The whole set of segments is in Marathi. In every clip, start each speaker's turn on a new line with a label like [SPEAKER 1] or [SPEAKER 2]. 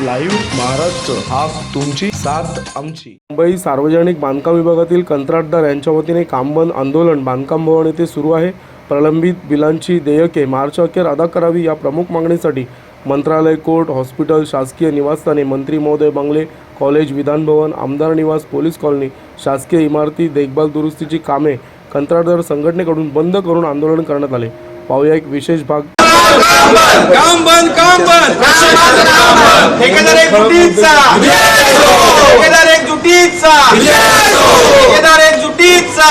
[SPEAKER 1] लाईव्ह महाराष्ट्र हा तुमची साथ आमची.
[SPEAKER 2] मुंबई सार्वजनिक बांधकाम विभागातील कंत्राटदार यांच्या वतीने कामबंद आंदोलन बांधकाम भवन येथे सुरू आहे. प्रलंबित बिलांची देयके मार्च अखेर अदा करावी या प्रमुख मागणीसाठी मंत्रालय कोर्ट हॉस्पिटल शासकीय निवासस्थाने मंत्री महोदय बंगले कॉलेज विधानभवन आमदार निवास पोलीस कॉलनी शासकीय इमारती देखभाल दुरुस्तीची कामे कंत्राटदार संघटनेकडून बंद करून आंदोलन करण्यात आले. पाहूया एक विशेष भाग.
[SPEAKER 3] काम बंद काम बंद. ठेकेदार एक जुटीचा. ठेकेदार एक जुटीचा. ठेकेदार एक जुटीचा.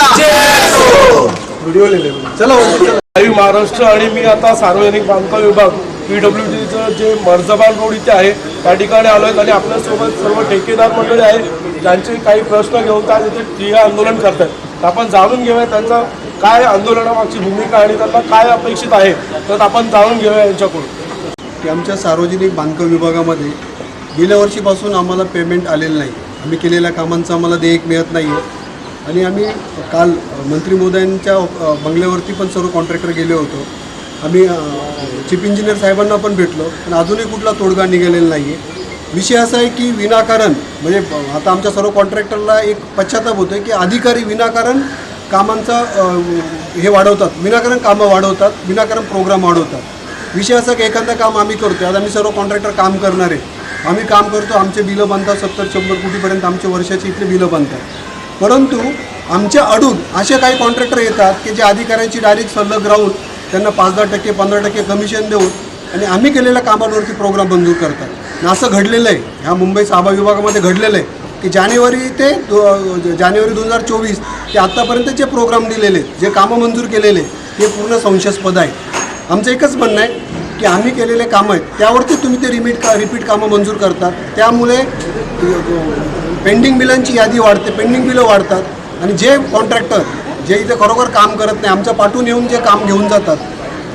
[SPEAKER 2] लाईव्ह महाराष्ट्र आणि मी आता सार्वजनिक बांधकाम विभाग पी डब्ल्यू डीचं जे मर्जबान रोड इथे आहे त्या ठिकाणी आलो आहेत आणि आपल्यासोबत सर्व ठेकेदार मंडळी आहेत ज्यांचे काही प्रश्न घेऊन त्या तिथे ठिय्या आंदोलन करतात आपण जाणून घेऊया त्यांचा काय आंदोलनामागची भूमिका आणि त्यांना काय अपेक्षित आहे तर आपण जाणून घेऊया यांच्याकडून.
[SPEAKER 4] की आमच्या सार्वजनिक बांधकाम विभागामध्ये गेल्या वर्षीपासून आम्हाला पेमेंट आलेलं नाही. आम्ही केलेल्या कामांचं आम्हाला देयक मिळत नाही आहे आणि आम्ही काल मंत्री मोदयांच्या बंगल्यावरती पण सर्व कॉन्ट्रॅक्टर गेले होतो. आम्ही चीफ इंजिनियर साहेबांना पण भेटलो. पण अजूनही कुठला तोडगा निघालेला नाही आहे विषय असा आहे की विनाकारण म्हणजे आता आमच्या सर्व कॉन्ट्रॅक्टरला एक पश्चाताप होतो आहे की अधिकारी विनाकारण कामांचा हे वाढवतात. विनाकारण कामं वाढवतात विनाकारण प्रोग्राम वाढवतात. विषय असा की एखादं काम आम्ही करतो आता आम्ही सर्व कॉन्ट्रॅक्टर काम करणार आहे. आम्ही काम करतो आमचे बिलं बनतात सत्तर शंभर कोटीपर्यंत आमचे वर्षाची इथले बिलं बनतात. परंतु आमच्या अडून असे काही कॉन्ट्रॅक्टर येतात की जे अधिकाऱ्यांची डायरेक्ट सल्लग राहून त्यांना पाच दहा टक्के पंधरा टक्के कमिशन देऊन आणि आम्ही केलेल्या कामांवरती प्रोग्राम मंजूर करतात. असं घडलेलं आहे. ह्या मुंबई आभा विभागामध्ये घडलेलं आहे. की जानेवारी ते दो जानेवारी दोन हजार चोवीस ते आत्तापर्यंत जे प्रोग्राम दिलेले जे कामं मंजूर केलेले ते पूर्ण संशयास्पद आहे. आमचं एकच म्हणणं आहे की आम्ही केलेले कामं आहेत त्यावरती तुम्ही ते रिपीट का रिपीट कामं मंजूर करतात. त्यामुळे पेंडिंग बिलांची यादी वाढते पेंडिंग बिलं वाढतात. आणि जे कॉन्ट्रॅक्टर जे इथे खरोखर काम करत नाही आमच्या पाठून येऊन जे काम घेऊन जातात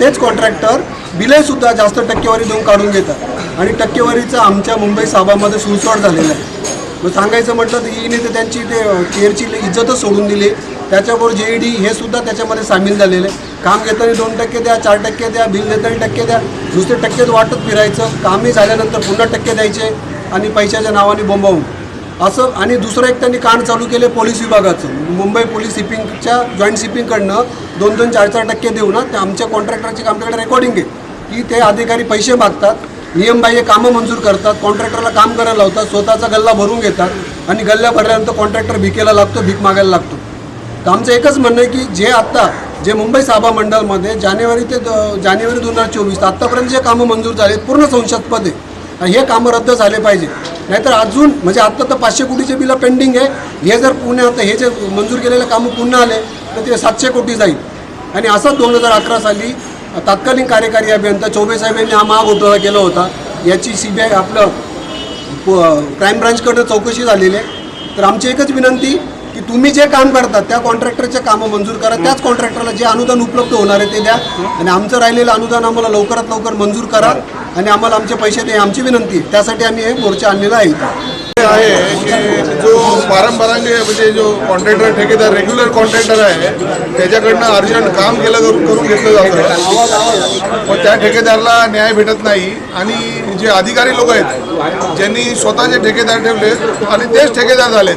[SPEAKER 4] तेच कॉन्ट्रॅक्टर बिलेसुद्धा जास्त टक्केवारी देऊन काढून घेतात. आणि टक्केवारीचं आमच्या मुंबई साबामध्ये सुळसोड झालेलं आहे. मग सांगायचं म्हटलं तर ईने तर त्यांची ते केअरची इज्जतच सोडून दिली. त्याच्याबरोबर जे ई डी हे सुद्धा त्याच्यामध्ये सामील झालेलं. आहे काम घेताना दोन टक्के द्या चार टक्के द्या बिल देताना टक्के द्या. नुसते टक्केच वाटत फिरायचं. कामही झाल्यानंतर पुन्हा टक्के द्यायचे आणि पैशाच्या नावाने बोंबावून. असं आणि दुसरं एक त्यांनी कांड चालू केले पोलीस विभागाचं. मुंबई पोलीस शिपिंगच्या जॉईंट शिपिंगकडनं दोन दोन चार चार टक्के देऊ ना ते आमच्या कॉन्ट्रॅक्टरची आमच्याकडे रेकॉर्डिंग आहे. की ते अधिकारी पैसे मागतात. नियमबाह्य कामं मंजूर करतात कॉन्ट्रॅक्टरला काम करायला लावतात स्वतःचा गल्ला भरून घेतात आणि गल्ल्या भरल्यानंतर कॉन्ट्रॅक्टर भिकेला लागतो भीक मागायला लागतो. तर आमचं एकच म्हणणं आहे की जे आत्ता जे मुंबई साभा मंडळमध्ये जानेवारी ते द- जानेवारी दोन हजार चोवीस आत्तापर्यंत जे कामं मंजूर झाले पूर्ण संशयास्पद आहे. हे कामं रद्द झाले पाहिजे. नाहीतर अजून म्हणजे आत्ता तर पाचशे कोटीचे बिलं पेंडिंग आहे. हे जर पुणे आता हे जे मंजूर केलेले कामं पुन्हा आले तर ते सातशे कोटी जाईल. आणि असंच दोन हजार अकरा साली तत्कालीन कार्यकारी अभियंता चौबे साहेबांनी हा महाघोटाळा केला होता. याची सी बी आय आपलं क्राईम ब्रांचकडनं चौकशी झालेली आहे. तर आमची एकच विनंती की तुम्ही जे काम करतात त्या कॉन्ट्रॅक्टरचे कामं मंजूर करा. त्याच कॉन्ट्रॅक्टरला जे अनुदान उपलब्ध होणार आहे ते द्या. आणि आमचं राहिलेलं अनुदान आम्हाला लवकरात लवकर मंजूर करा. आणि आम्हाला आमचे पैसे द्या. आमची विनंती त्यासाठी आम्ही हे मोर्चा आणलेला आहे इथं.
[SPEAKER 5] आहे की जो पारंपरिक म्हणजे जो कॉन्ट्रॅक्टर ठेकेदार रेग्युलर कॉन्ट्रॅक्टर आहे त्याच्याकडनं अर्जंट काम केलं करून घेतलं जातं. मग त्या ठेकेदारला न्याय भेटत नाही आणि जे अधिकारी लोक आहेत ज्यांनी स्वतःचे ठेकेदार ठेवले आणि तेच ठेकेदार झालेत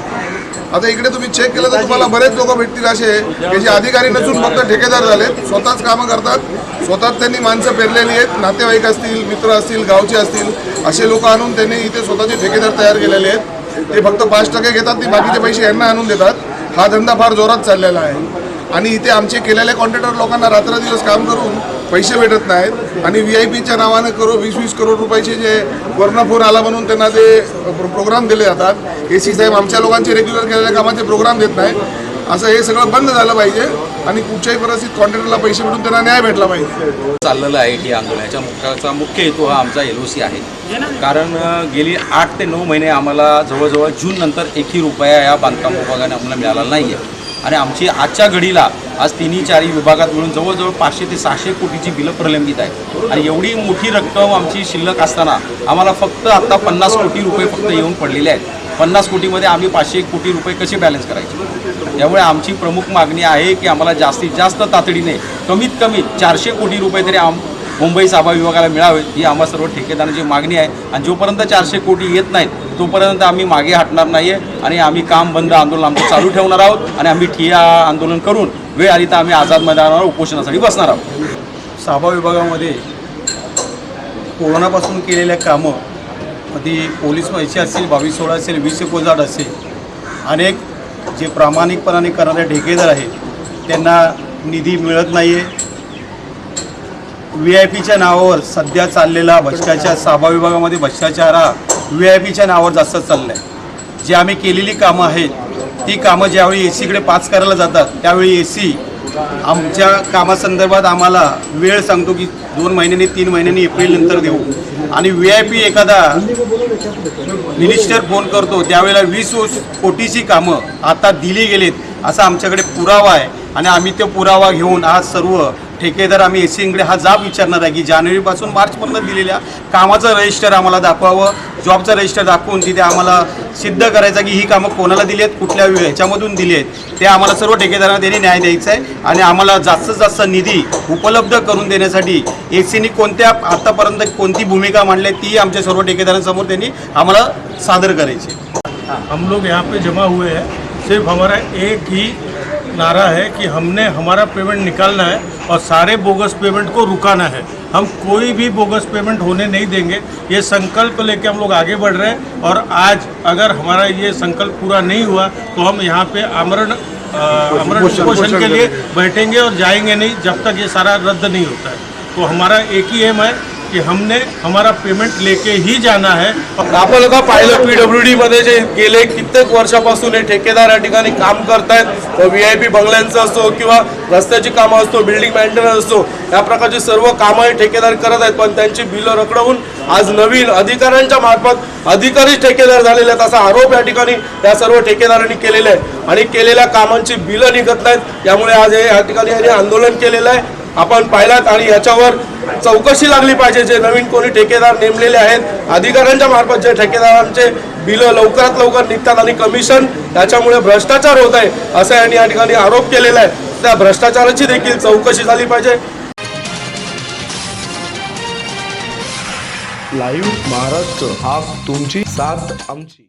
[SPEAKER 5] आता इकडे तुम्ही चेक केलं तर तुम्हाला बरेच लोक भेटतील असे. की जे अधिकारी नसून फक्त ठेकेदार झालेत. स्वतःच कामं करतात. स्वतःच त्यांनी माणसं पेरलेली आहेत. नातेवाईक असतील मित्र असतील गावचे असतील असे लोक आणून त्यांनी इथे स्वतःचे ठेकेदार तयार केलेले आहेत. ते फक्त पाच टक्के घेतात ते बाकीचे पैसे यांना आणून देतात. हा धंदा फार जोरात चाललेला आहे. आणि इथे आमचे केलेले कॉन्ट्रॅक्टर लोकांना रात्रदिवस काम करून पैसे भेटत नाहीत. आणि व्ही आय पीच्या नावानं करो वीस वीस करोड रुपयाचे जे वर्णफोन आला म्हणून त्यांना ते प्रोग्राम दिले जातात. ए सी साहेब आमच्या लोकांचे रेग्युलर केलेल्या कामाचे प्रोग्राम देत नाहीत. असं हे सगळं बंद झालं पाहिजे आणि कुठच्याही परिस्थितीत कॉन्ट्रॅक्टरला पैसे भेटून त्यांना न्याय भेटला पाहिजे.
[SPEAKER 6] चाललेलं आहे की आंदोलनाच्या मुख्याचा मुख्य हेतू हा आमचा एल ओ सी आहे. कारण गेली आठ ते नऊ महिने आम्हाला जवळजवळ जून नंतर एकही रुपया या बांधकाम विभागाने आम्हाला मिळाला नाही आहे आणि आमची आजच्या घडीला आज तिन्ही चारही विभागात मिळून जवळजवळ पाचशे ते सहाशे कोटीची बिलं प्रलंबित आहे आणि एवढी मोठी रक्कम आमची शिल्लक असताना आम्हाला फक्त आत्ता पन्नास कोटी रुपये फक्त येऊन पडलेले आहेत. पन्नास कोटीमध्ये आम्ही पाचशे कोटी रुपये कसे बॅलन्स करायचे? त्यामुळे आमची प्रमुख मागणी आहे की आम्हाला जास्तीत जास्त तातडीने कमीत कमी चारशे कोटी रुपये तरी आम मुंबई साभा विभागाला मिळावे ही आम्हा सर्व ठेकेदारांची मागणी आहे. आणि जोपर्यंत चारशे कोटी येत नाहीत तोपर्यंत आम्ही मागे हटणार नाही आहे आणि आम्ही काम बंद आंदोलन आमचं चालू ठेवणार आहोत आणि आम्ही ठिया आंदोलन करून वेळ आली तर आम्ही आझाद मैदानावर उपोषणासाठी बसणार आहोत.
[SPEAKER 3] साबा विभागामध्ये कोरोनापासून केलेल्या कामं ती पोलीस पैसे असतील बावीस सोळा असेल वीस एकोणीस असेल अनेक जे प्रामाणिकपणाने करणारे ठेकेदार आहेत त्यांना निधी मिळत नाही आहे व्ही आय पीच्या नावावर सध्या चाललेला भ्रष्टाचार साबा विभागामध्ये भ्रष्टाचार हा व्ही आय पीच्या नावावर जास्त चालला आहे जी आम्ही केलेली कामं आहेत ती कामं ज्यावेळी ए सीकडे पास करायला जातात त्यावेळी ए सी आमच्या कामासंदर्भात आम्हाला वेळ सांगतो की दोन महिन्यांनी तीन महिन्यांनी एप्रिलनंतर देऊ. आणि व्ही आय पी एखादा मिनिस्टर फोन करतो त्यावेळेला वीस कोटीची कामं आता दिली गेलीत असा आमच्याकडे पुरावा आहे. आणि आम्ही तो पुरावा घेऊन आज सर्व ठेकेदार आम्ही एस सीकडे हा जाब विचारणार आहे की जानेवारीपासून मार्चपर्यंत दिलेल्या कामाचं रजिस्टर आम्हाला दाखवावं. जॉबचं रजिस्टर दाखवून तिथे आम्हाला सिद्ध करायचं की ही कामं कोणाला दिली आहेत कुठल्या ह्याच्यामधून दिली आहेत. ते आम्हाला सर्व ठेकेदारांना त्यांनी न्याय द्यायचा आहे आणि आम्हाला जास्तीत जास्त निधी उपलब्ध करून देण्यासाठी एस सीनी कोणत्या आत्तापर्यंत कोणती भूमिका मांडली आहे ती आमच्या सर्व ठेकेदारांसमोर त्यांनी आम्हाला सादर करायची
[SPEAKER 7] हम लोग यहाँ पे जमा हुए हैं। सिर्फ हमारा एक ही नारा है कि हमने हमारा पेमेंट निकालना है और सारे बोगस पेमेंट को रुकाना है। हम कोई भी बोगस पेमेंट होने नहीं देंगे। ये संकल्प लेके हम लोग आगे बढ़ रहे हैं और आज अगर हमारा ये संकल्प पूरा नहीं हुआ तो हम यहाँ पे आमरण आमरण उपोषण के लिए बैठेंगे और जाएँगे नहीं जब तक ये सारा रद्द नहीं होता है। तो हमारा एक ही एम है कि हमने हमारा पेमेंट लेके ही जाना है।
[SPEAKER 2] आपण का पाहिलं पीडब्ल्यू मध्ये जे गेले कित्येक वर्षापासून हे ठेकेदार या ठिकाणी काम करतायत. व्ही आय पी बंगल्यांचं असो किंवा रस्त्याची कामं असतो बिल्डिंग मेंटेनन्स असतो या प्रकारची सर्व कामं हे ठेकेदार करत आहेत. पण त्यांची बिलं रखडवून आज नवीन अधिकाऱ्यांच्या मार्फत अधिकारीच ठेकेदार झालेले आहेत असा आरोप या ठिकाणी या सर्व ठेकेदारांनी केलेला आहे. आणि केलेल्या कामांची बिलं निघत नाहीत. त्यामुळे आज हे या ठिकाणी आंदोलन केलेलं आहे. आपण पाहिलात आणि याच्यावर चौकशी लागली पाहिजे. जे नवीन कोणी ठेकेदार नेमलेले आहेत अधिकाऱ्यांच्या मार्फत जे ठेकेदारांचे बिलं लवकरात लवकर निघतात आणि कमिशन याच्यामुळे भ्रष्टाचार होत आहे असं यांनी या ठिकाणी आरोप केलेला आहे. त्या भ्रष्टाचाराची देखील चौकशी झाली पाहिजे.
[SPEAKER 1] लाईव्ह महाराष्ट्र हा तुमची साथ आमची.